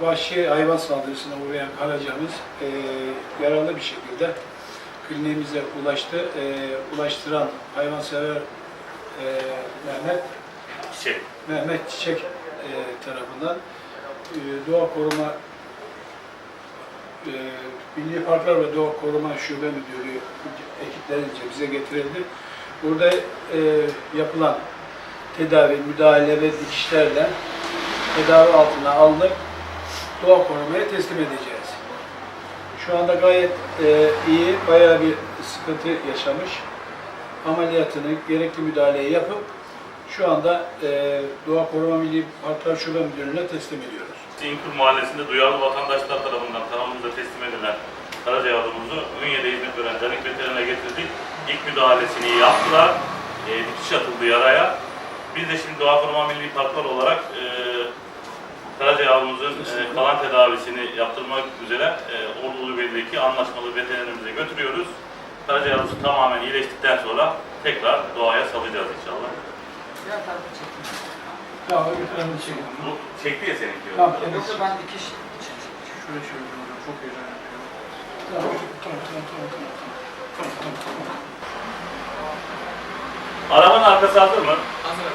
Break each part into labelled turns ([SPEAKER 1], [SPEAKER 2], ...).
[SPEAKER 1] Vahşi hayvan saldırısına uğrayan karacamız e, yaralı bir şekilde kliniğimize ulaştı. E, ulaştıran hayvansever e, Mehmet
[SPEAKER 2] Çiçek.
[SPEAKER 1] Mehmet Çiçek e, tarafından e, Doğa Koruma e, Milli Parklar ve Doğa Koruma Şube Müdürlüğü ekiplerince bize getirildi. Burada e, yapılan tedavi, müdahale ve dikişlerle tedavi altına alınıp doğa korumaya teslim edeceğiz. Şu anda gayet e, iyi, bayağı bir sıkıntı yaşamış. Ameliyatını, gerekli müdahaleyi yapıp şu anda e, Doğa Koruma Milli Parklar Şube Müdürlüğü'ne teslim ediyoruz.
[SPEAKER 2] İnkur Mahallesi'nde duyarlı vatandaşlar tarafından kanalımıza teslim edilen Karaca yavrumuzu Ünye'de hizmet veren Canik Veteriner'e getirdik. İlk müdahalesini yaptılar. E, dikiş atıldı yaraya. Biz de şimdi Doğa Koruma Milli Parklar olarak e, Karaca yavrumuzun e, kalan tedavisini yaptırmak üzere e, Ordulu Bey'deki anlaşmalı veterinerimize götürüyoruz. Karaca yavrusu tamamen iyileştikten sonra tekrar doğaya salacağız inşallah.
[SPEAKER 1] Tamam, bir tane çekelim.
[SPEAKER 2] Bu çekti ya seninki.
[SPEAKER 1] Tamam,
[SPEAKER 3] Yoksa ben dikiş
[SPEAKER 1] Şöyle şöyle hocam, çok heyecan yapıyorum. Tamam, tamam, tamam, tamam, tamam. Tamam, tamam, tamam.
[SPEAKER 2] Arabanın arkası hazır mı?
[SPEAKER 3] hazır.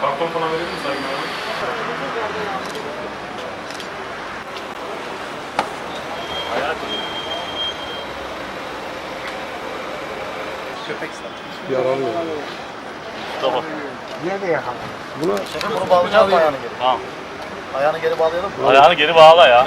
[SPEAKER 4] Karton falan verebilir mi Sayın Abi?
[SPEAKER 2] Tamam.
[SPEAKER 5] Bunu bağlayacağız mı ayağını geri?
[SPEAKER 2] Tamam.
[SPEAKER 5] Ayağını geri bağlayalım mı?
[SPEAKER 2] Ayağını geri bağla ya.